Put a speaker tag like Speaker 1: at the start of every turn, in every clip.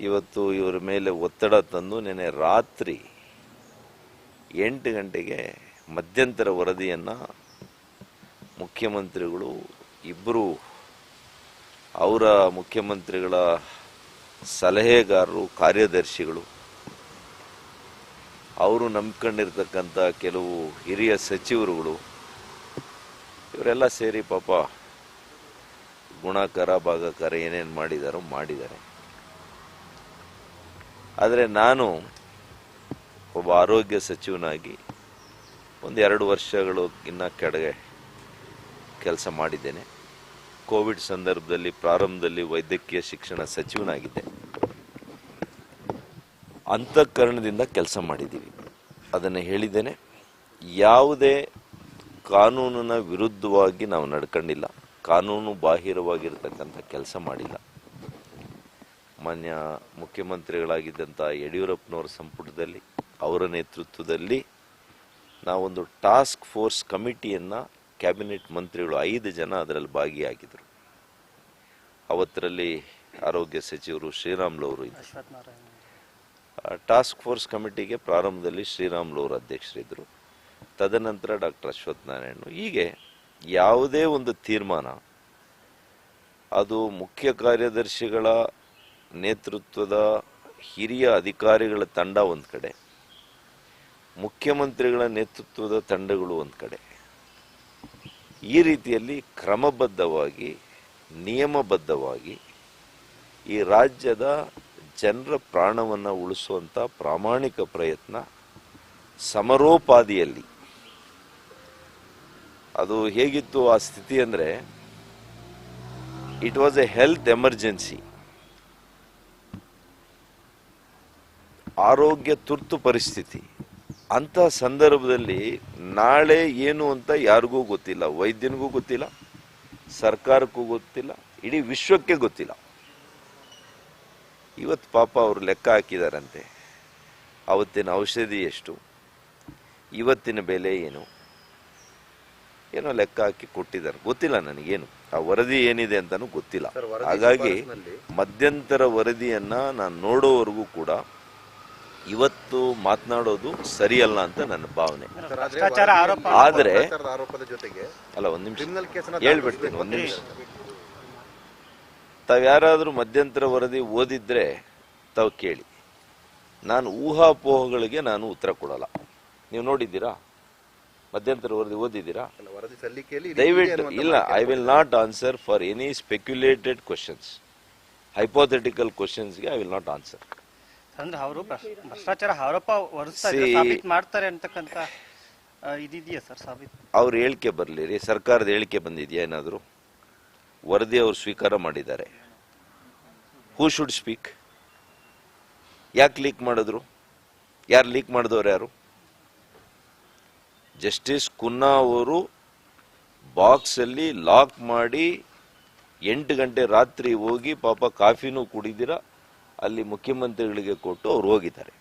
Speaker 1: ಇವತ್ತು ಇವರ ಮೇಲೆ ಒತ್ತಡ ತಂದು ನೆನೆ ರಾತ್ರಿ ಎಂಟು ಗಂಟೆಗೆ ಮಧ್ಯಂತರ ವರದಿಯನ್ನು ಮುಖ್ಯಮಂತ್ರಿಗಳು ಇಬ್ಬರು ಅವರ ಮುಖ್ಯಮಂತ್ರಿಗಳ ಸಲಹೆಗಾರರು, ಕಾರ್ಯದರ್ಶಿಗಳು, ಅವರು ನಂಬ್ಕೊಂಡಿರ್ತಕ್ಕಂಥ ಕೆಲವು ಹಿರಿಯ ಸಚಿವರುಗಳು, ಇವರೆಲ್ಲ ಸೇರಿ ಪಾಪ ಗುಣಾಕಾರ, ಭಾಗಕರ ಏನೇನು ಮಾಡಿದಾರೋ ಮಾಡಿದ್ದಾರೆ. ಆದರೆ ನಾನು ಒಬ್ಬ ಆರೋಗ್ಯ ಸಚಿವನಾಗಿ ಒಂದು ಎರಡು ವರ್ಷಗಳು ಇನ್ನ ಕೆಡಗೆ ಕೆಲಸ ಮಾಡಿದ್ದೇನೆ. ಕೋವಿಡ್ ಸಂದರ್ಭದಲ್ಲಿ ಪ್ರಾರಂಭದಲ್ಲಿ ವೈದ್ಯಕೀಯ ಶಿಕ್ಷಣ ಸಚಿವನಾಗಿದ್ದೆ. ಅಂತಃಕರಣದಿಂದ ಕೆಲಸ ಮಾಡಿದ್ದೀವಿ. ಅದನ್ನು ಹೇಳಿದ್ದೇನೆ. ಯಾವುದೇ ಕಾನೂನಿನ ವಿರುದ್ಧವಾಗಿ ನಾವು ನಡ್ಕೊಂಡಿಲ್ಲ. ಕಾನೂನು ಬಾಹಿರವಾಗಿರ್ತಕ್ಕಂಥ ಕೆಲಸ ಮಾಡಿಲ್ಲ. ಮಾನ್ಯ ಮುಖ್ಯಮಂತ್ರಿಗಳಾಗಿದ್ದಂಥ ಯಡಿಯೂರಪ್ಪನವರ ಸಂಪುಟದಲ್ಲಿ, ಅವರ ನೇತೃತ್ವದಲ್ಲಿ ನಾವೊಂದು ಟಾಸ್ಕ್ ಫೋರ್ಸ್ ಕಮಿಟಿಯನ್ನು ಕ್ಯಾಬಿನೆಟ್ ಮಂತ್ರಿಗಳು ಐದು ಜನ ಅದರಲ್ಲಿ ಭಾಗಿಯಾಗಿದ್ದರು ಅವತ್ತರಲ್ಲಿ ಆರೋಗ್ಯ ಸಚಿವರು ಶ್ರೀರಾಮ್ಲವರು ಇದ್ದರು. ಟಾಸ್ಕ್ ಫೋರ್ಸ್ ಕಮಿಟಿಗೆ ಪ್ರಾರಂಭದಲ್ಲಿ ಶ್ರೀರಾಮ್ಲವರು ಅಧ್ಯಕ್ಷರಿದ್ದರು. ತದನಂತರ ಡಾಕ್ಟರ್ ಅಶ್ವಥ್ ಹೀಗೆ ಯಾವುದೇ ಒಂದು ತೀರ್ಮಾನ, ಅದು ಮುಖ್ಯ ಕಾರ್ಯದರ್ಶಿಗಳ ನೇತೃತ್ವದ ಹಿರಿಯ ಅಧಿಕಾರಿಗಳ ತಂಡ ಒಂದು ಕಡೆ, ಮುಖ್ಯಮಂತ್ರಿಗಳ ನೇತೃತ್ವದ ತಂಡಗಳು ಒಂದು ಕಡೆ. ಈ ರೀತಿಯಲ್ಲಿ ಕ್ರಮಬದ್ಧವಾಗಿ, ನಿಯಮಬದ್ಧವಾಗಿ ಈ ರಾಜ್ಯದ ಜನರ ಪ್ರಾಣವನ್ನು ಉಳಿಸುವಂಥ ಪ್ರಾಮಾಣಿಕ ಪ್ರಯತ್ನ ಸಮರೋಪಾದಿಯಲ್ಲಿ. ಅದು ಹೇಗಿತ್ತು ಆ ಸ್ಥಿತಿ ಅಂದರೆ it was a health emergency ಆರೋಗ್ಯ ತುರ್ತು ಪರಿಸ್ಥಿತಿ. ಅಂತಹ ಸಂದರ್ಭದಲ್ಲಿ ನಾಳೆ ಏನು ಅಂತ ಯಾರಿಗೂ ಗೊತ್ತಿಲ್ಲ ವೈದ್ಯನಿಗೂ ಗೊತ್ತಿಲ್ಲ ಸರ್ಕಾರಕ್ಕೂ ಗೊತ್ತಿಲ್ಲ ಇಡೀ ವಿಶ್ವಕ್ಕೆ ಗೊತ್ತಿಲ್ಲ. ಇವತ್ತು ಪಾಪ ಅವರು ಲೆಕ್ಕ ಹಾಕಿದಾರಂತೆ. ಅವತ್ತಿನ ಔಷಧಿ ಎಷ್ಟು? ಇವತ್ತಿನ ಬೆಲೆ ಏನು? ಏನೋ ಲೆಕ್ಕ ಹಾಕಿ ಕೊಟ್ಟಿದ್ದಾರೆ. ಗೊತ್ತಿಲ್ಲ ನನಗೇನು. ಆ ವರದಿ ಏನಿದೆ ಅಂತಲೂ ಗೊತ್ತಿಲ್ಲ. ಹಾಗಾಗಿ ಮಧ್ಯಂತರ ವರದಿಯನ್ನ ನಾನು ನೋಡೋವರೆಗೂ ಕೂಡ ಇವತ್ತು ಮಾತನಾಡೋದು ಸರಿಯಲ್ಲ ಅಂತ ನನ್ನ ಭಾವನೆ.
Speaker 2: ಆದ್ರೆ
Speaker 3: ಭ್ರಷ್ಟಾಚಾರ ಆರೋಪ.
Speaker 1: ಆದ್ರೆ-
Speaker 2: ಆರೋಪದ ಜೊತೆಗೆ
Speaker 1: ಅಲ್ಲ ಒಂದ್ ನಿಮಿಷ.
Speaker 2: ಕ್ರಿಮಿನಲ್ ಕೇಸನ್ನ
Speaker 1: ಹೇಳ್ಬಿಡ್ತೀನಿ ಒಂದ್ ನಿಮಿಷ. ತಾವ್ ಯಾರಾದ್ರೂ ಮಧ್ಯಂತರ ವರದಿ ಓದಿದ್ರೆ ತಾವು ಕೇಳಿ. ನಾನು ಊಹಾಪೋಹಗಳಿಗೆ ನಾನು ಉತ್ತರ ಕೊಡಲ್ಲ. ನೀವು ನೋಡಿದ್ದೀರಾ? ಮಧ್ಯಂತರ ವರದಿ ಓದಿದ್ದೀರಾ?
Speaker 2: ವರದಿ ಸಲ್ಲಿಕೆಯಲ್ಲಿ
Speaker 1: ದಯವಿಟ್ಟು ಇಲ್ಲ I will not answer for any speculated questions hypothetical ಕ್ವಶನ್ಸ್ಗೆ I will not answer
Speaker 3: ಅಂದ್ರೆ ಅವರು ಭ್ರಷ್ಟಾಚಾರ ಆರೋಪ ಸಾಬೀತು ಮಾಡ್ತಾರೆ ಅಂತಕ್ಕಂತ ಇದಿದೆಯಾ ಸರ್ ಸಾಬೀತು?
Speaker 1: ಅವ್ರ ಹೇಳಿಕೆ ಬರಲಿ ರೀ ಸರ್ಕಾರದ ಹೇಳಿಕೆ ಬಂದಿದೆಯಾ ಏನಾದರೂ? ವರದಿ ಅವರು ಸ್ವೀಕಾರ ಮಾಡಿದ್ದಾರೆ. ಹೂ ಶುಡ್ ಸ್ಪೀಕ್ ಯಾಕೆ ಲೀಕ್ ಮಾಡಿದ್ರು? ಯಾರು ಲೀಕ್ ಮಾಡಿದವ್ರು ಯಾರು? ಜಸ್ಟಿಸ್ ಕುನ್ನಾ ಅವರು ಬಾಕ್ಸಲ್ಲಿ ಲಾಕ್ ಮಾಡಿ ಎಂಟು ಗಂಟೆ ರಾತ್ರಿ ಹೋಗಿ ಪಾಪ ಕಾಫಿನೂ ಕುಡಿದಿರ? ಅಲ್ಲಿ ಮುಖ್ಯಮಂತ್ರಿಗಳಿಗೆ ಕೊಟ್ಟು ಅವ್ರು ಹೋಗಿದ್ದಾರೆ.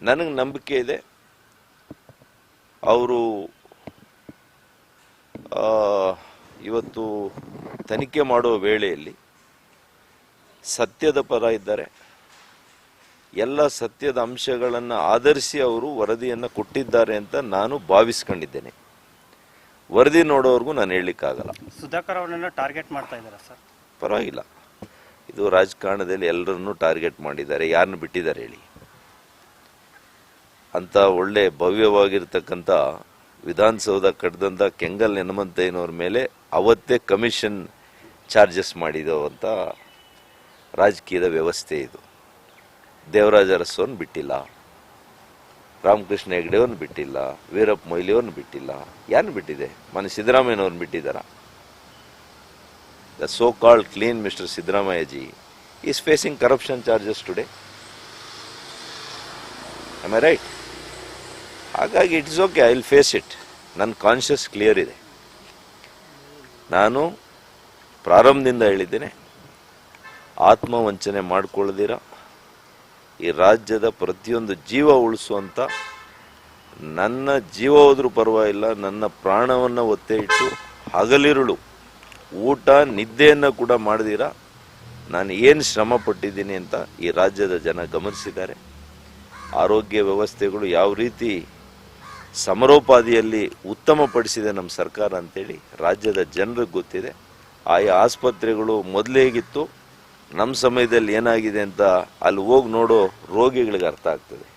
Speaker 1: ನನಗೆ ನಂಬಿಕೆ ಇದೆ. ಅವರು ಇವತ್ತು ತನಿಖೆ ಮಾಡುವ ವೇಳೆಯಲ್ಲಿ ಸತ್ಯದ ಪರ ಇದ್ದಾರೆ. ಎಲ್ಲ ಸತ್ಯದ ಅಂಶಗಳನ್ನು ಆಧರಿಸಿ ಅವರು ವರದಿಯನ್ನು ಕೊಟ್ಟಿದ್ದಾರೆ ಅಂತ ನಾನು ಭಾವಿಸ್ಕೊಂಡಿದ್ದೇನೆ. ವರದಿ ನೋಡೋವರೆಗೂ ನಾನು ಹೇಳಲಿಕ್ಕಾಗಲ್ಲ.
Speaker 3: ಸುಧಾಕರ್ ಅವರನ್ನ ಟಾರ್ಗೆಟ್ ಮಾಡ್ತಾ ಇದ್ದಾರೆ ಸರ್?
Speaker 1: ಪರವಾಗಿಲ್ಲ. ಇದು ರಾಜಕಾರಣದಲ್ಲಿ ಎಲ್ಲರನ್ನೂ ಟಾರ್ಗೆಟ್ ಮಾಡಿದ್ದಾರೆ. ಯಾರನ್ನ ಬಿಟ್ಟಿದ್ದಾರೆ ಹೇಳಿ. ಅಂತ ಒಳ್ಳೆ ಭವ್ಯವಾಗಿರ್ತಕ್ಕಂಥ ವಿಧಾನಸೌಧ ಕಟ್ಟದಂಥ ಕೆಂಗಲ್ ಹನುಮಂತಯ್ಯನವ್ರ ಮೇಲೆ ಅವತ್ತೇ ಕಮಿಷನ್ ಚಾರ್ಜಸ್ ಮಾಡಿದೋ ಅಂತ ರಾಜಕೀಯದ ವ್ಯವಸ್ಥೆ ಇದು. ದೇವರಾಜ ಅರಸೋನ್ ಬಿಟ್ಟಿಲ್ಲ. ರಾಮಕೃಷ್ಣ ಹೆಗ್ಡೆಯವ್ರನ್ನ ಬಿಟ್ಟಿಲ್ಲ. ವೀರಪ್ಪ ಮೊಯ್ಲಿಯವ್ರನ್ನ ಬಿಟ್ಟಿಲ್ಲ. ಯಾರು ಬಿಟ್ಟಿದೆ? ಮನೆ ಸಿದ್ದರಾಮಯ್ಯನವ್ರನ್ನ ಬಿಟ್ಟಿದ್ದಾರಾ? The so-called clean Mr. Sidramaya ji is facing corruption charges today. Am I right? ಹಾಗಾಗಿ it is okay I will face it ನನ್ನ ಕಾನ್ಷಿಯಸ್ ಕ್ಲಿಯರ್ ಇದೆ ನಾನು ಪ್ರಾರಂಭದಿಂದ ಹೇಳಿದ್ದೇನೆ ಆತ್ಮವಂಚನೆ ಮಾಡ್ಕೊಳ್ಳದಿರ ಈ ರಾಜ್ಯದ ಪ್ರತಿಯೊಂದು ಜೀವ ಉಳಿಸುವಂಥ ನನ್ನ ಜೀವ ಹೋದ್ರೂ ಪರವಾಗಿಲ್ಲ, ನನ್ನ ಪ್ರಾಣವನ್ನು ಒತ್ತೆ ಇಟ್ಟು ಹಗಲಿರುಳು ಊಟ ನಿದ್ದೆಯನ್ನು ಕೂಡ ಮಾಡಿದಿರಾ? ನಾನು ಏನು ಶ್ರಮ ಪಟ್ಟಿದ್ದೀನಿ ಅಂತ ಈ ರಾಜ್ಯದ ಜನ ಗಮನಿಸಿದ್ದಾರೆ. ಆರೋಗ್ಯ ವ್ಯವಸ್ಥೆಗಳು ಯಾವ ರೀತಿ ಸಮರೋಪಾದಿಯಲ್ಲಿ ಉತ್ತಮಪಡಿಸಿದೆ ನಮ್ಮ ಸರ್ಕಾರ ಅಂತೇಳಿ ರಾಜ್ಯದ ಜನರಿಗೆ ಗೊತ್ತಿದೆ. ಆಯಾ ಆಸ್ಪತ್ರೆಗಳು ಮೊದಲೇ ಹೇಗಿತ್ತು ನಮ್ಮ ಸಮಯದಲ್ಲಿ ಏನಾಗಿದೆ ಅಂತ ಅಲ್ಲಿ ಹೋಗಿ ನೋಡೋ ರೋಗಿಗಳಿಗೆ ಅರ್ಥ ಆಗ್ತದೆ.